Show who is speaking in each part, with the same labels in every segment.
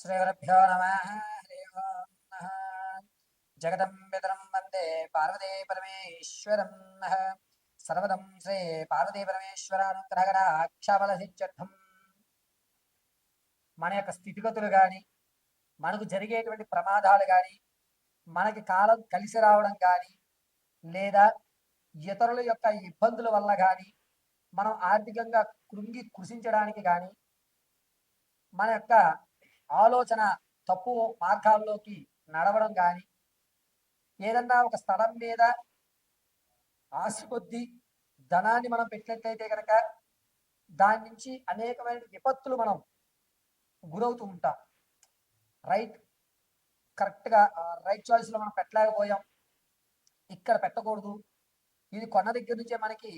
Speaker 1: శ్రీగురుభ్యో నమ హరి ఓం జగదం పితరం వందే పార్వతీ పరమేశ్వరం సర్వదం శ్రీ పార్వతీ పరమేశ్వరానుగ్రహరాక్షబలసిద్ధ్యర్థం మన యొక్క స్థితిగతులు కానీ మనకు జరిగేటువంటి ప్రమాదాలు కానీ మనకి కాలం కలిసి రావడం కానీ లేదా ఇతరుల యొక్క ఇబ్బందుల వల్ల కానీ మనం ఆర్థికంగా కృంగి కృషించడానికి కానీ మన యొక్క ఆలోచన తప్పు మార్గాల్లోకి నడవడం కానీ ఏదన్నా ఒక స్థలం మీద ఆశ కొద్దీ ధనాన్ని మనం పెట్టినట్లయితే కనుక దాని నుంచి అనేకమైన విపత్తులు మనం గురవుతూ ఉంటాం. రైట్ కరెక్ట్గా రైట్ చాయిస్లో మనం పెట్టలేకపోయాం. ఇక్కడ పెట్టకూడదు. ఇది కొన్న దగ్గర నుంచే మనకి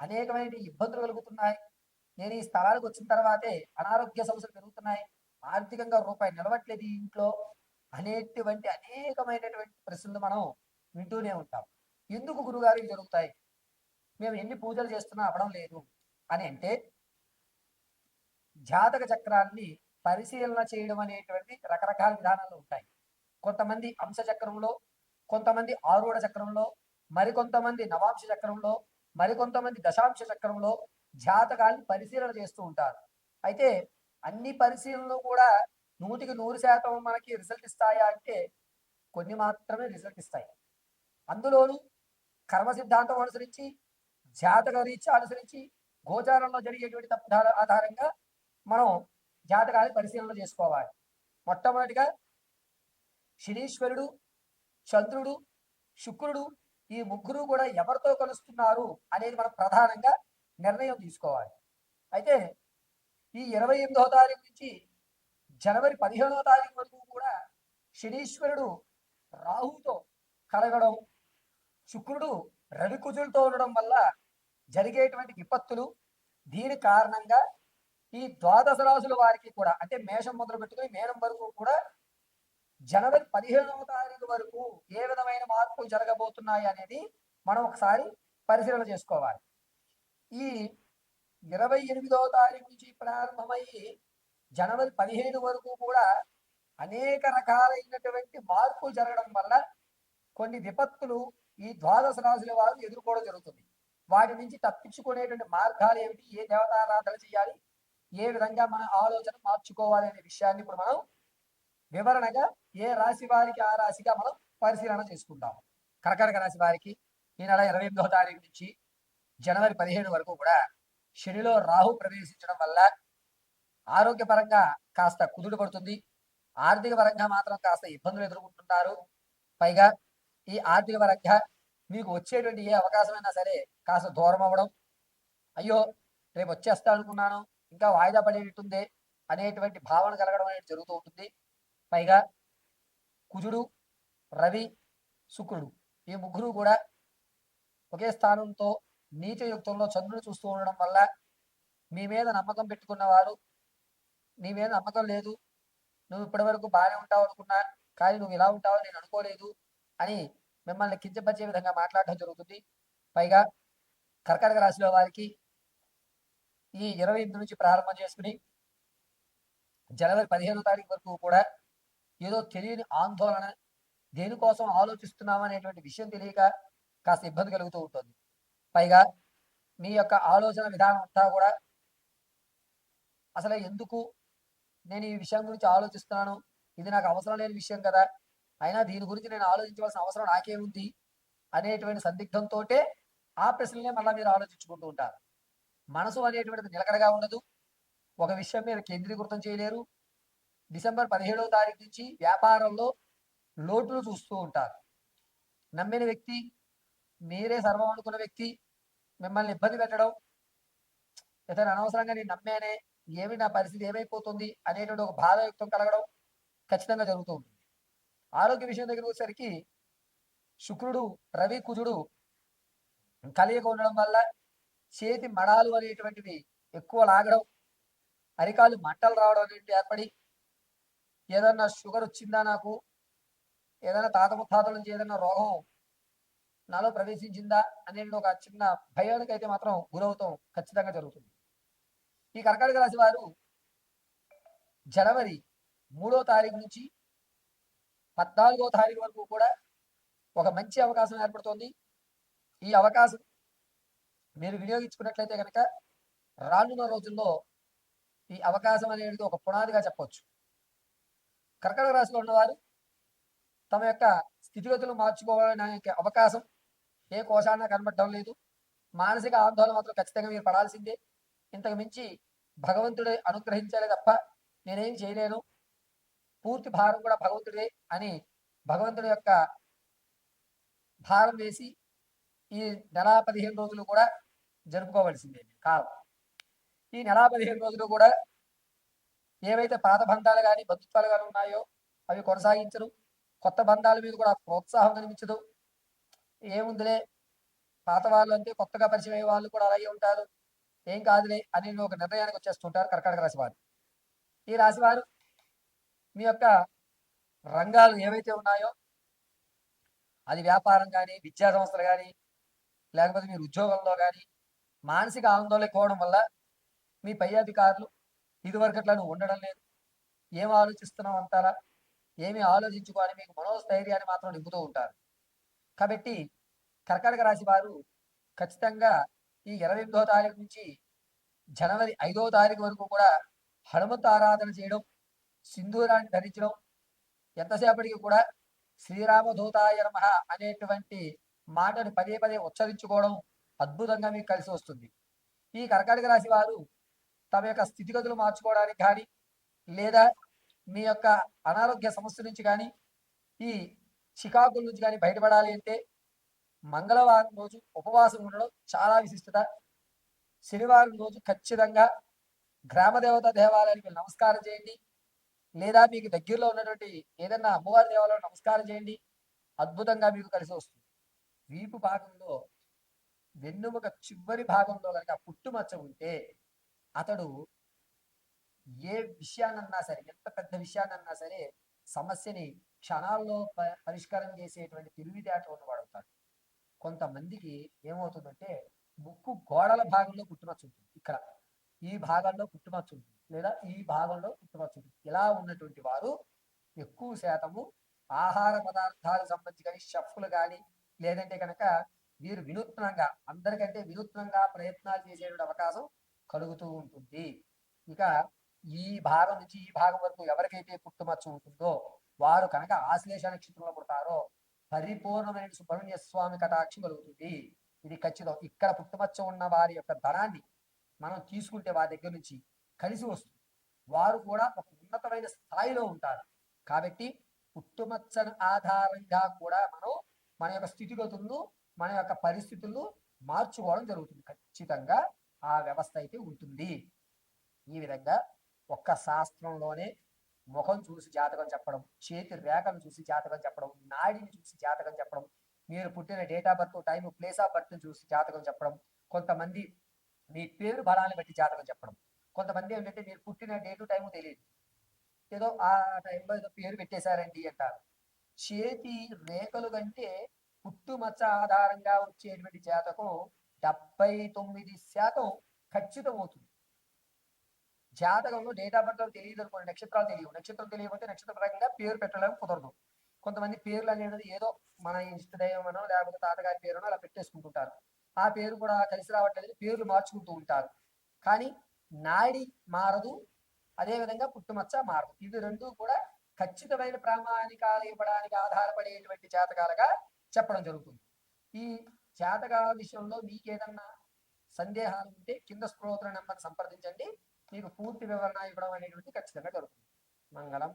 Speaker 1: అనేకమైన ఇబ్బందులు కలుగుతున్నాయి. నేను ఈ స్థలానికి వచ్చిన తర్వాతే అనారోగ్య సమస్యలు పెరుగుతున్నాయి. ఆర్థికంగా రూపాయి నిలవట్లేదు ఇంట్లో అనేటువంటి అనేకమైనటువంటి ప్రశ్నలు మనం వింటూనే ఉంటాం. ఎందుకు గురుగారు జరుగుతాయి? మేము ఎన్ని పూజలు చేస్తున్నా అవడం లేదు అని అంటే జాతక చక్రాన్ని పరిశీలన చేయడం అనేటువంటి రకరకాల విధానాలు ఉంటాయి. కొంతమంది అంశ చక్రంలో కొంతమంది ఆరూఢ చక్రంలో మరికొంతమంది నవాంశ చక్రంలో మరికొంతమంది దశాంశ చక్రంలో జాతకాన్ని పరిశీలన చేస్తూ ఉంటారు. అయితే అన్ని పరిశీలనలు కూడా నూటికి నూరు శాతం మనకి రిజల్ట్ ఇస్తాయా అంటే కొన్ని మాత్రమే రిజల్ట్ ఇస్తాయి. అందులోనూ కర్మ సిద్ధాంతం అనుసరించి జాతక రీత్యా అనుసరించి గోచారంలో జరిగేటువంటి తప్పుదాల ఆధారంగా మనం జాతకాన్ని పరిశీలన చేసుకోవాలి. మొట్టమొదటిగా శనీశ్వరుడు చంద్రుడు శుక్రుడు ఈ ముగ్గురు కూడా ఎవరితో కలుస్తున్నారు అనేది మనం ప్రధానంగా నిర్ణయం తీసుకోవాలి. అయితే ఈ ఇరవై ఎనిమిదవ తారీఖు నుంచి జనవరి పదిహేనవ తారీఖు వరకు కూడా శనీశ్వరుడు రాహుతో కలగడం శుక్రుడు రవికుజులతో ఉండడం వల్ల జరిగేటువంటి విపత్తులు దీని కారణంగా ఈ ద్వాదశ రాశుల వారికి కూడా అంటే మేషం మొదలు పెట్టుకుని మేనం వరకు కూడా జనవరి పదిహేనవ తారీఖు వరకు ఏ విధమైన మార్పులు జరగబోతున్నాయి అనేది మనం ఒకసారి పరిశీలన చేసుకోవాలి. ఈ ఇరవై ఎనిమిదవ తారీఖు నుంచి ప్రారంభమయ్యి జనవరి పదిహేను వరకు కూడా అనేక రకాలైనటువంటి మార్పులు జరగడం వల్ల కొన్ని విపత్తులు ఈ ద్వాదశ రాశుల వారు ఎదుర్కోవడం జరుగుతుంది. వాటి నుంచి తప్పించుకునేటువంటి మార్గాలు ఏమిటి? ఏ దేవతారాధన చేయాలి? ఏ విధంగా మన ఆలోచన మార్చుకోవాలి అనే విషయాన్ని ఇప్పుడు మనం వివరణగా ఏ రాశి వారికి ఆ రాశిగా మనం పరిశీలన చేసుకుంటాము. కర్కటక రాశి వారికి ఈ నెల ఇరవై ఎనిమిదవ తారీఖు నుంచి జనవరి పదిహేను వరకు కూడా శనిలో రాహు ప్రవేశించడం వల్ల ఆరోగ్యపరంగా కాస్త కుదుడు పడుతుంది. ఆర్థిక పరంగా మాత్రం కాస్త ఇబ్బందులు ఎదుర్కొంటున్నారు పైగా ఈ ఆర్థిక పరంగా మీకు వచ్చేటువంటి ఏ అవకాశమైనా సరే కాస్త దూరం అవ్వడం అయ్యో రేపు వచ్చేస్తా అనుకున్నాను ఇంకా వాయిదా పడేటట్టుంది అనేటువంటి భావన కలగడం అనేది జరుగుతూ ఉంటుంది. పైగా కుజుడు రవి శుక్రుడు ఈ ముగ్గురు కూడా ఒకే స్థానంతో నీచ యుక్తంలో చంద్రుడు చూస్తూ ఉండడం వల్ల మీ మీద నమ్మకం పెట్టుకున్న వారు నీ మీద నమ్మకం లేదు నువ్వు ఇప్పటి వరకు బాగానే ఉంటావు అనుకున్నా కానీ నువ్వు ఇలా ఉంటావు నేను అనుకోలేదు అని మిమ్మల్ని కించపరిచే విధంగా మాట్లాడడం జరుగుతుంది. పైగా కర్కాటక రాశిలో వారికి ఈ ఇరవై ఎనిమిది నుంచి ప్రారంభం చేసుకుని జనవరి పదిహేనో తారీఖు వరకు కూడా ఏదో తెలియని ఆందోళన దేనికోసం ఆలోచిస్తున్నామనేటువంటి విషయం తెలియక కాస్త ఇబ్బంది కలుగుతూ ఉంటుంది. పైగా మీ యొక్క ఆలోచన విధానం అంతా కూడా అసలు ఎందుకు నేను ఈ విషయం గురించి ఆలోచిస్తున్నాను? ఇది నాకు అవసరం లేని విషయం కదా. అయినా దీని గురించి నేను ఆలోచించవలసిన అవసరం నాకేముంది? అనేటువంటి సందిగ్ధంతో ఆ ప్రశ్నలే మళ్ళీ మీరు ఆలోచించుకుంటూ ఉంటారు. మనసు అనేటువంటిది నిలకడగా ఉండదు. ఒక విషయం మీద కేంద్రీకృతం చేయలేరు. డిసెంబర్ పదిహేడవ తారీఖు నుంచి వ్యాపారంలో లోటులు చూస్తూ ఉంటారు. నమ్మిన వ్యక్తి మీరే సర్వం అనుకున్న వ్యక్తి మిమ్మల్ని ఇబ్బంది పెట్టడం ఇతను అనవసరంగా నేను నమ్మానే ఏమి నా పరిస్థితి ఏమైపోతుంది అనేటువంటి ఒక బాధయుక్తం కలగడం ఖచ్చితంగా జరుగుతూ ఉంటుంది. ఆరోగ్య విషయం దగ్గరికి వచ్చేసరికి శుక్రుడు రవి కుజుడు కలియక ఉండడం వల్ల చేతి మడాలు అనేటువంటివి ఎక్కువ లాగడం అరికాలు మంటలు రావడం అనేది ఏర్పడి ఏదన్నా షుగర్ వచ్చిందా నాకు? ఏదైనా తాత ముత్తాతల నుంచి ఏదైనా రోగం నాలో ప్రవేశించిందా అనేది ఒక చిన్న భయానికి అయితే మాత్రం గురవుతాం ఖచ్చితంగా జరుగుతుంది. ఈ కర్కాటక రాశి వారు జనవరి మూడో తారీఖు నుంచి పద్నాలుగో తారీఖు వరకు కూడా ఒక మంచి అవకాశం ఏర్పడుతోంది. ఈ అవకాశం మీరు వినియోగించుకున్నట్లయితే కనుక రానున్న రోజుల్లో ఈ అవకాశం అనేది ఒక పునాదిగా చెప్పవచ్చు. కర్కటక రాశిలో ఉన్నవారు తమ యొక్క స్థితిగతులు మార్చుకోవడానికి అవకాశం ఏ కోశాన కనబడటం లేదు. మానసిక ఆందోళన మాత్రం ఖచ్చితంగా మీరు పడాల్సిందే. ఇంతకు మించి భగవంతుడే అనుగ్రహించాలి తప్ప నేనేం చేయలేను. పూర్తి భారం కూడా భగవంతుడే అని భగవంతుడి యొక్క భారం వేసి ఈ నెల పదిహేను రోజులు కూడా జరుపుకోవలసిందే. కాలం ఈ నెల పదిహేను రోజులు కూడా ఏవైతే పాత బంధాలు కానీ బంధుత్వాలు కానీ ఉన్నాయో అవి కొనసాగించరు. కొత్త బంధాల మీద కూడా ప్రోత్సాహం కనిపించదు. ఏముందిలే? పాత వాళ్ళు అంటే కొత్తగా పరిచయం అయ్యే వాళ్ళు కూడా అలాగే ఉంటారు. ఏం కాదులే అని ఒక నిర్ణయానికి వచ్చేస్తుంటారు కర్కాటక రాశి వారు. ఈ రాశి వారు మీ యొక్క రంగాలు ఏవైతే ఉన్నాయో అది వ్యాపారం కానీ విద్యా సంస్థలు కానీ లేకపోతే మీరు ఉద్యోగంలో కానీ మానసిక ఆందోళన కోవడం వల్ల మీ పై అధికారులు ఇదివరకట్లా నువ్వు ఉండడం లేదు. ఏం ఆలోచిస్తున్నావు అంటారా? ఏమి ఆలోచించుకోని మీకు మనోస్థైర్యాన్ని మాత్రం నింపుతూ ఉంటారు. కాబట్టి కర్కాటక రాశి వారు ఖచ్చితంగా ఈ ఇరవై ఎనిమిదో తారీఖు నుంచి జనవరి ఐదో తారీఖు వరకు కూడా హనుమంతు ఆరాధన చేయడం సింధూరాన్ని ధరించడం ఎంతసేపటికి కూడా శ్రీరామధూతాయ నమ అనేటువంటి మాటను పదే పదే ఉచ్చరించుకోవడం అద్భుతంగా మీకు కలిసి వస్తుంది. ఈ కర్కాటక రాశి వారు తమ యొక్క స్థితిగతులు మార్చుకోవడానికి కానీ లేదా మీ యొక్క అనారోగ్య సమస్య నుంచి కానీ ఈ చికాకుల నుంచి కానీ బయటపడాలి అంటే మంగళవారం రోజు ఉపవాసం ఉండడం చాలా విశిష్టత. శనివారం రోజు ఖచ్చితంగా గ్రామదేవత దేవాలయానికి నమస్కారం చేయండి. లేదా మీకు దగ్గరలో ఉన్నటువంటి ఏదైనా అమ్మవారి దేవాలయం నమస్కారం చేయండి. అద్భుతంగా మీకు కలిసి వస్తుంది. వీపు భాగంలో వెన్నుముక చివరి భాగంలో కనుక పుట్టుమచ్చ ఉంటే అతడు ఏ విషయాన్నన్నా సరే ఎంత పెద్ద విషయాన్నన్నా సరే సమస్యని క్షణాల్లో ప- పరిష్కారం చేసేటువంటి తెలివితేట ఉన్న అవుతాడు. కొంతమందికి ఏమవుతుందంటే ముక్కు గోడల భాగంలో పుట్టుమచ్చ ఉంటుంది. ఇక్కడ ఈ భాగంలో పుట్టుమచ్చ ఉంటుంది. లేదా ఈ భాగంలో పుట్టుమచ్చ ఉంటుంది. ఇలా ఉన్నటువంటి వారు ఎక్కువ శాతము ఆహార పదార్థాలకు సంబంధించి కానీ షఫ్లు కానీ లేదంటే కనుక వీరు వినూత్నంగా అందరికంటే వినూత్నంగా ప్రయత్నాలు చేసేటువంటి అవకాశం కలుగుతూ ఉంటుంది. ఇక ఈ భాగం నుంచి ఈ భాగం వరకు ఎవరికైతే పుట్టుమచ్చు ఉంటుందో వారు కనుక ఆశ్లేష నక్షత్రంలో పుడతారో పరిపూర్ణమైన సుబ్రహ్మణ్య స్వామి కటాక్షం కలుగుతుంది. ఇది ఖచ్చితం. ఇక్కడ పుట్టుమచ్చ ఉన్న వారి యొక్క ధనాన్ని మనం తీసుకుంటే వారి దగ్గర నుంచి కలిసి వస్తుంది. వారు కూడా ఒక ఉన్నతమైన స్థాయిలో ఉంటారు. కాబట్టి పుట్టుమచ్చను ఆధారంగా కూడా మనం మన యొక్క స్థితిగతులను మన యొక్క పరిస్థితులను మార్చుకోవడం జరుగుతుంది. ఖచ్చితంగా ఆ వ్యవస్థ అయితే ఉంటుంది. ఈ విధంగా ఒక్క శాస్త్రంలోనే ముఖం చూసి జాతకం చెప్పడం చేతి రేఖను చూసి జాతకం చెప్పడం నాడిని చూసి జాతకం చెప్పడం మీరు పుట్టిన date of birth time place of birth చూసి జాతకం చెప్పడం కొంతమంది మీ పేరు బలాన్ని బట్టి జాతకం చెప్పడం. కొంతమంది ఏంటంటే మీరు పుట్టిన డేటు టైము తెలియదు. ఏదో ఆ టైంలో ఏదో పేరు పెట్టేశారండి అంటారు. చేతి రేఖలు కంటే పుట్టుమచ్చ ఆధారంగా వచ్చేటువంటి జాతకం డెబ్బై తొమ్మిది శాతం ఖచ్చితం అవుతుంది జాతకంలో డేట్ ఆఫ్ బర్త్ తెలియదు అనుకోండి నక్షత్రాలు తెలియవు. నక్షత్రం తెలియకపోతే నక్షత్ర ప్రకారంగా పేరు పెట్టడం కుదరదు. కొంతమంది పేర్లు అనేది ఏదో మన ఇష్టదైవమనో లేకపోతే తాతగారి పేరునో అలా పెట్టేసుకుంటుంటారు. ఆ పేరు కూడా కలిసి రావట్లేదు పేర్లు మార్చుకుంటూ ఉంటారు. కానీ నాడి మారదు అదే విధంగా పుట్టుమచ్చ మారదు. ఇవి రెండు కూడా ఖచ్చితమైన ప్రామాణికాలు ఇవ్వడానికి ఆధారపడేటువంటి జాతకాలుగా చెప్పడం జరుగుతుంది. ఈ జాతకాల విషయంలో మీకేదన్నా సందేహాలు ఉంటే కింద స్క్రోత్ర నెంబర్ సంప్రదించండి. మీకు పూర్తి వివరణ ఇవ్వడం అనేటువంటి ఖచ్చితంగా జరుగుతుంది. మంగళం